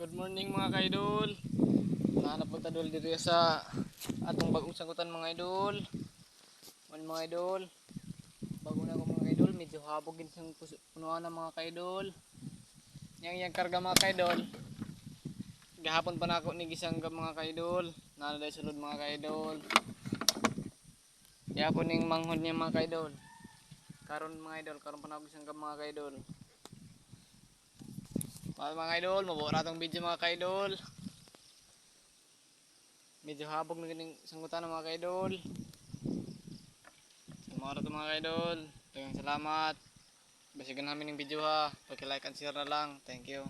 Good morning mga kaidol. Nahanap po ta dol dito sa atong bagong sagutan mga idol. Man mga idol. Bago na ako mga kaidol, medyo habog din sa pus- punuan ng mga kaidol. Yang yang karga mga kaidol. Gahapon pa na ako ni gisang mga kaidol. Nana dahil sulod mga kaidol. Kaya ako ning manghon niya mga kaidol. Karon mga idol, karon pa na ako gisang mga kaidol. Mga idol, mabura tong video mga kaidol. Medyo habog na ganing sanggutan ng mga kaidol. Sa mga oras to mga kaidol, dagang salamat. Basigan namin ng video ha. Pag-like and share na lang. Thank you.